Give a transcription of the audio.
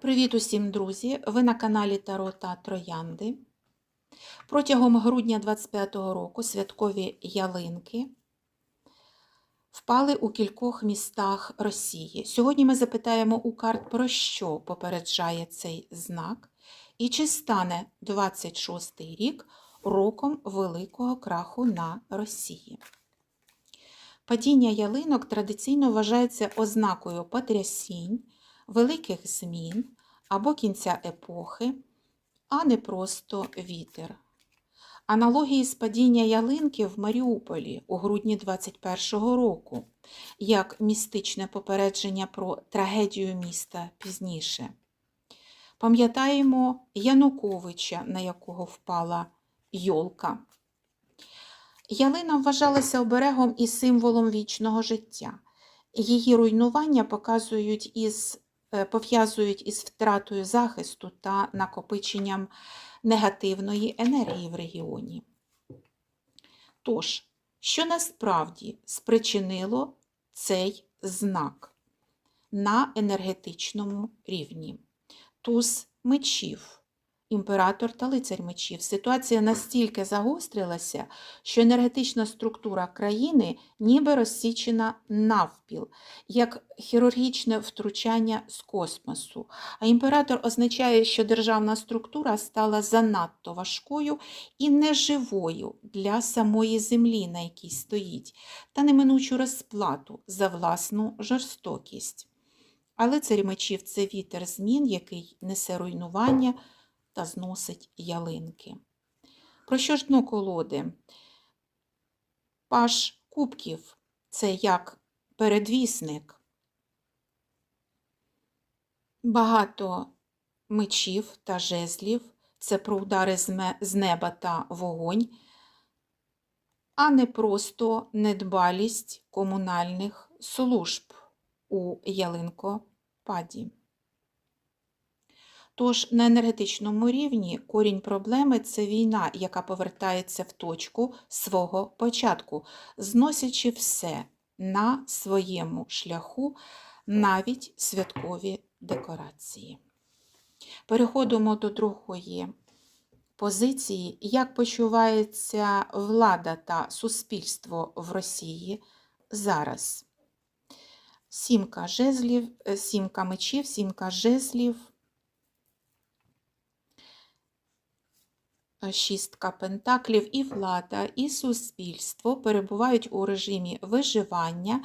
Привіт усім, друзі! Ви на каналі Таро та Троянди. Протягом грудня 25-го року святкові ялинки впали у кількох містах Росії. Сьогодні ми запитаємо у карт, про що попереджає цей знак, і чи стане 26-й рік роком великого краху на Росії. Падіння ялинок традиційно вважається ознакою потрясінь, великих змін або кінця епохи, а не просто вітер. Аналогії з падіння ялинки в Маріуполі у грудні 21-го року, як містичне попередження про трагедію міста пізніше. Пам'ятаємо Януковича, на якого впала йолка. Ялина вважалася оберегом і символом вічного життя. Її руйнування показують із, пов'язують із втратою захисту та накопиченням негативної енергії в регіоні. Тож, що насправді спричинило цей знак на енергетичному рівні? Туз мечів. Імператор та лицар мечів. Ситуація настільки загострилася, що енергетична структура країни ніби розсічена навпіл, як хірургічне втручання з космосу. А імператор означає, що державна структура стала занадто важкою і неживою для самої землі, на якій стоїть, та неминучу розплату за власну жорстокість. Але царь мечів це вітер змін, який несе руйнування та зносить ялинки. Про що ж дно колоди? Паш кубків це як передвісник. Багато мечів та жезлів це про удари з неба та вогонь, а не просто недбалість комунальних служб у ялинкопаді. Тож на енергетичному рівні корінь проблеми це війна, яка повертається в точку свого початку, зносячи все на своєму шляху, навіть святкові декорації. Переходимо до другої позиції, як почувається влада та суспільство в Росії зараз. Сімка жезлів, сімка мечів, сімка жезлів. Шістка пентаклів і влада, і суспільство перебувають у режимі виживання,